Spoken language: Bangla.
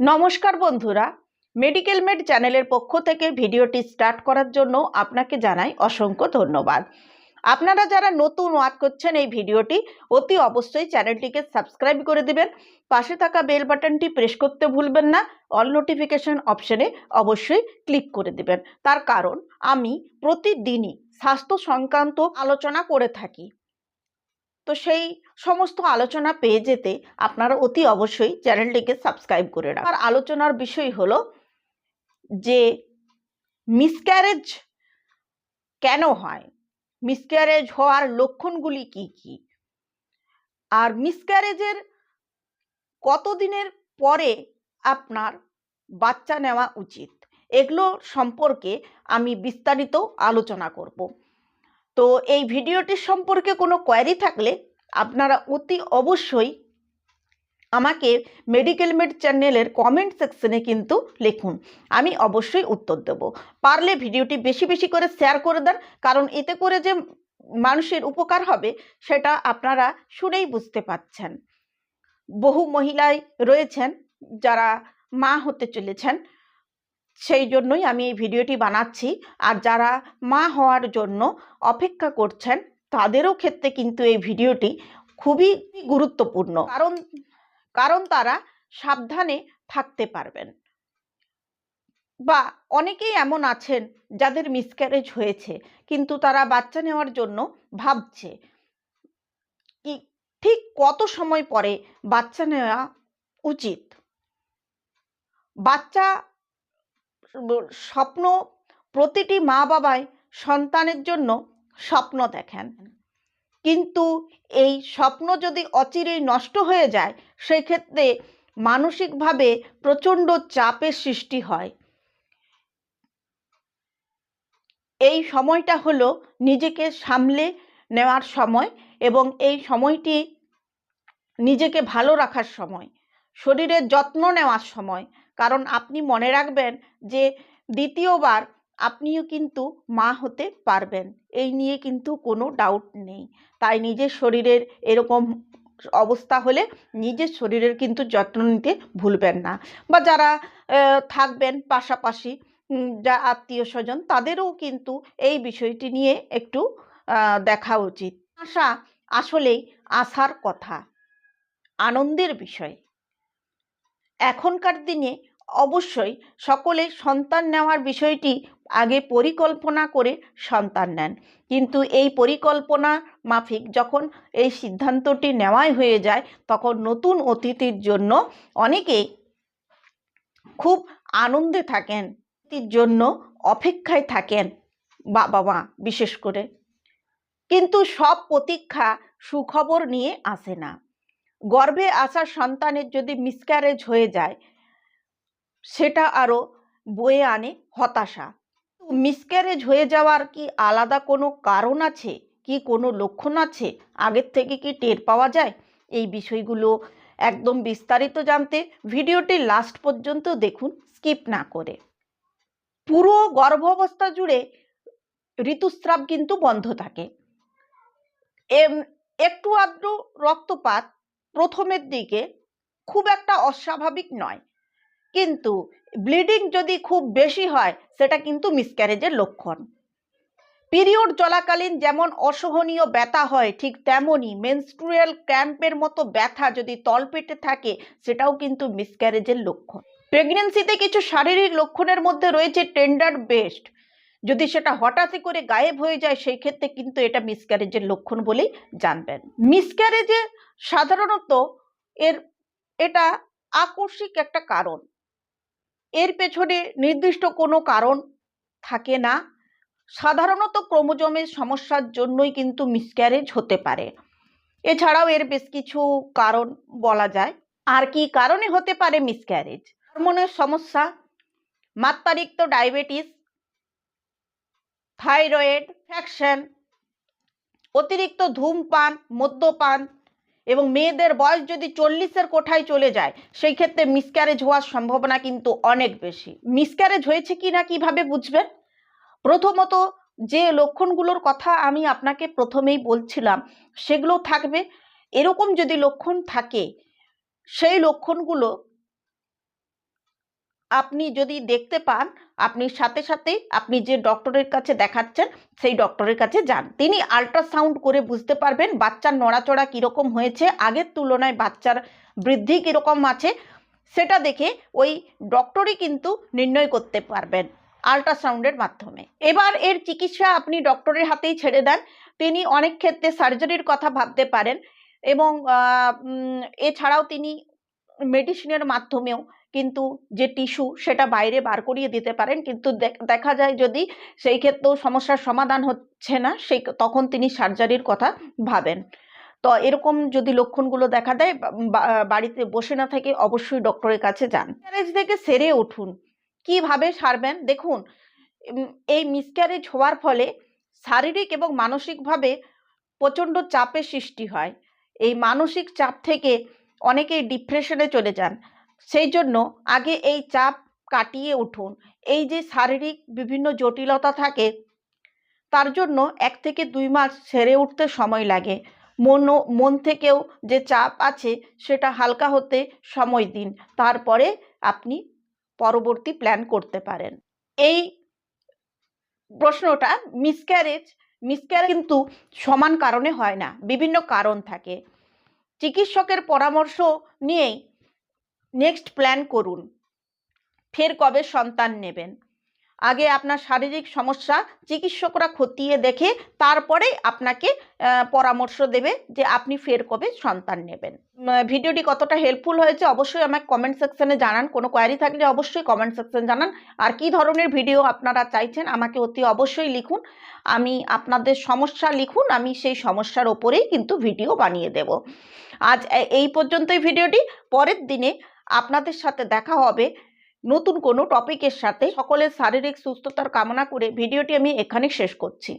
নমস্কার বন্ধুরা মেডিকেল মেড চ্যানেলের পক্ষ থেকে ভিডিওটি স্টার্ট করার জন্য আপনাকে জানাই অসংখ্য ধন্যবাদ। আপনারা যারা নতুন ওয়াচ করছেন এই ভিডিওটি, অতি অবশ্যই চ্যানেলটিকে সাবস্ক্রাইব করে দিবেন। পাশে থাকা বেল বাটনটি প্রেস করতে ভুলবেন না অল নোটিফিকেশন অপশনে অবশ্যই ক্লিক করে দিবেন। তার কারণ, আমি প্রতিদিনই স্বাস্থ্য সংক্রান্ত আলোচনা করে থাকি। তো সেই সমস্ত আলোচনা পেয়ে যেতে আপনারা অতি অবশ্যই চ্যানেলটিকে সাবস্ক্রাইব করে রাখুন। আর আলোচনার বিষয় হলো যে মিসক্যারেজ কেন হয়? মিসক্যারেজ হওয়ার লক্ষণগুলি কি কি? আর মিসক্যারেজের কতদিনের পরে আপনার বাচ্চা নেওয়া উচিত? এগুলো সম্পর্কে আমি বিস্তারিত আলোচনা করব। তো এই ভিডিওটির সম্পর্কে কোনো কোয়ারি থাকলে আপনারা অতি অবশ্যই আমাকে মেডিকেল মেড চ্যানেলের কমেন্ট সেকশনে কিন্তু লিখুন। আমি অবশ্যই উত্তর দেব। পারলে ভিডিওটি বেশি বেশি করে শেয়ার করে দেন, কারণ এতে করে যে মানুষের উপকার হবে সেটা আপনারা শুনেই বুঝতে পাচ্ছেন বহু মহিলাই রয়েছেন যারা মা হতে চলেছেন সেই জন্যই আমি এই ভিডিওটি বানাচ্ছি। আর যারা মা হওয়ার জন্য অপেক্ষা করছেন, তাদেরও ক্ষেত্রে কিন্তু এই ভিডিওটি খুবই গুরুত্বপূর্ণ। কারণ কারণ তারা সাবধানে থাকতে পারবেন। বা অনেকেই এমন আছেন যাদের মিসক্যারেজ হয়েছে, কিন্তু তারা বাচ্চা নেওয়ার জন্য ভাবছে কি, ঠিক কত সময় পরে বাচ্চা নেওয়া উচিত? বাচ্চা স্বপ্ন প্রতিটি মা বাবাই সন্তানের জন্য স্বপ্ন দেখেন। কিন্তু এই স্বপ্ন যদি অচিরেই নষ্ট হয়ে যায় সেক্ষেত্রে মানসিকভাবে প্রচণ্ড চাপের সৃষ্টি হয়। এই সময়টা হলো নিজেকে সামলে নেওয়ার সময় এবং এই সময়টি নিজেকে ভালো রাখার সময় শরীরের যত্ন নেওয়ার সময়। কারণ আপনি মনে রাখবেন যে দ্বিতীয়বার আপনিও কিন্তু মা হতে পারবেন। এই নিয়ে কিন্তু কোনো ডাউট নেই। তাই নিজের শরীরের এরকম অবস্থা হলে নিজের শরীরের কিন্তু যত্ন নিতে ভুলবেন না। বা যারা থাকবেন পাশাপাশি যা আত্মীয় স্বজন তাদেরও কিন্তু এই বিষয়টি নিয়ে একটু দেখা উচিত। আশা আসলেই আসার কথা, আনন্দের বিষয়। এখনকার দিনে অবশ্যই সকলে সন্তান নেওয়ার বিষয়টি আগে পরিকল্পনা করে সন্তান নেন। কিন্তু এই পরিকল্পনা মাফিক যখন এই সিদ্ধান্তটি নেওয়াই হয়ে যায়, তখন নতুন অতিথির জন্য অনেকেই খুব আনন্দে থাকেন জন্য অপেক্ষায় থাকেন বাবা মা বিশেষ করে। কিন্তু সব প্রতীক্ষা, সুখবর নিয়ে আসে না। গর্ভে আসা সন্তানের যদি মিসক্যারেজ হয়ে যায় সেটা আরও বয়ে আনে হতাশা। মিসক্যারেজ হয়ে যাওয়ার কি আলাদা কোনো কারণ আছে? কি কোনো লক্ষণ আছে? আগের থেকে কি টের পাওয়া যায়? এই বিষয়গুলো একদম বিস্তারিত জানতে ভিডিওটি লাস্ট পর্যন্ত দেখুন স্কিপ না করে। পুরো গর্ভাবস্থা জুড়ে ঋতুস্রাব কিন্তু বন্ধ থাকে। একটু আধটু রক্তপাত প্রথমের দিকে খুব একটা অস্বাভাবিক নয়। কিন্তু ব্লিডিং যদি খুব বেশি হয়, সেটা কিন্তু মিসক্যারেজের লক্ষণ। পিরিয়ড চলাকালীন যেমন অসহনীয় ব্যথা হয়, ঠিক তেমনই মেনস্ট্রুয়াল ক্যাম্পের মতো ব্যথা যদি তলপেটে থাকে, সেটাও কিন্তু মিসক্যারেজের লক্ষণ। প্রেগনেন্সিতে কিছু শারীরিক লক্ষণের মধ্যে রয়েছে টেন্ডার বেস্ট যদি সেটা হঠাৎই করে গায়েব হয়ে যায়, সেই ক্ষেত্রে কিন্তু এটা মিসক্যারেজের লক্ষণ বলেই জানবেন। মিসক্যারেজে সাধারণত এর, এটা আকস্মিক একটা কারণ। এর পেছনে নির্দিষ্ট কোনো কারণ থাকে না। সাধারণত ক্রোমোজোমের সমস্যার জন্যই কিন্তু মিসক্যারেজ হতে পারে। এছাড়াও এর বেশ কিছু কারণ বলা যায়। আর কি কারণে হতে পারে মিসক্যারেজ? হরমোনের সমস্যা মাত্রারিক্ত ডায়াবেটিস, থাইরয়েড ফ্যাকশন অতিরিক্ত ধূমপান, মদ্যপান এবং মেয়েদের বয়স যদি চল্লিশের কোঠায় চলে যায়, সেই ক্ষেত্রে মিসক্যারেজ হওয়ার সম্ভাবনা কিন্তু অনেক বেশি। মিসক্যারেজ হয়েছে কি না কীভাবে বুঝবেন? প্রথমত যে লক্ষণগুলোর কথা আমি আপনাকে প্রথমেই বলছিলাম, সেগুলো থাকবে। এরকম যদি লক্ষণ থাকে, সেই লক্ষণগুলো আপনি যদি দেখতে পান, আপনি সাথে সাথে আপনি যে ডক্টরের কাছে দেখাচ্ছেন, সেই ডক্টরের কাছে যান। তিনি আল্ট্রাসাউন্ড করে বুঝতে পারবেন বাচ্চার নড়াচড়া কীরকম হয়েছে, আগের তুলনায় বাচ্চার বৃদ্ধি কীরকম আছে, সেটা দেখে ওই ডক্টরই কিন্তু নির্ণয় করতে পারবেন আল্ট্রাসাউন্ডের মাধ্যমে। এবার এর চিকিৎসা আপনি ডক্টরের হাতেই ছেড়ে দেন। তিনি অনেক ক্ষেত্রে সার্জারির কথা ভাবতে পারেন এবং এছাড়াও তিনি মেডিসিনের মাধ্যমেও কিন্তু যে টিস্যু সেটা বাইরে বার করিয়ে দিতে পারেন, কিন্তু দেখ- যায় যদি সেই ক্ষেত্রেও সমস্যার সমাধান হচ্ছে না সেই তখন তিনি সার্জারির কথা ভাবেন। তো এরকম যদি লক্ষণগুলো দেখা দেয় বাড়িতে বসে না থেকে অবশ্যই ডক্টরের কাছে যান। মিসক্যারেজ থেকে সেরে উঠুন। কীভাবে সারবেন? দেখুন এই মিসক্যারেজ হওয়ার ফলে শারীরিক এবং মানসিকভাবে প্রচণ্ড চাপের সৃষ্টি হয়। এই মানসিক চাপ থেকে অনেকেই ডিপ্রেশনে চলে যান। সেই জন্য আগে এই চাপ কাটিয়ে উঠুন। এই যে শারীরিক বিভিন্ন জটিলতা থাকে, তার জন্য এক থেকে দুই মাস সেরে উঠতে সময় লাগে। মন মন থেকেও যে চাপ আছে, সেটা হালকা হতে সময় দিন। তারপরে আপনি পরবর্তী প্ল্যান করতে পারেন। এই প্রশ্নটা মিসক্যারেজ মিসক্যারেজ কিন্তু সমান কারণে হয় না, বিভিন্ন কারণ থাকে। চিকিৎসকের পরামর্শ নিয়েই নেক্সট প্ল্যান করুন। ফের কবে সন্তান নেবেন? আগে আপনার শারীরিক সমস্যা চিকিৎসকরা খতিয়ে দেখে তারপরে আপনাকে পরামর্শ দেবে যে আপনি ফের কবে সন্তান নেবেন। ভিডিওটি কতটা হেল্পফুল হয়েছে অবশ্যই আমাকে কমেন্ট সেকশনে জানান। কোনো কোয়ারি থাকলে অবশ্যই কমেন্ট সেকশন জানান। আর কি ধরনের ভিডিও আপনারা চাইছেন আমাকে অতি অবশ্যই লিখুন। আমি আপনাদের সমস্যা লিখুন, আমি সেই সমস্যার ওপরেই কিন্তু ভিডিও বানিয়ে দেব। আজ এই পর্যন্তই ভিডিওটি। পরের দিনে আপনাদের সাথে দেখা হবে নতুন কোনো টপিকের সাথে। সকলের শারীরিক সুস্থতার কামনা করে ভিডিওটি আমি এখানে শেষ করছি।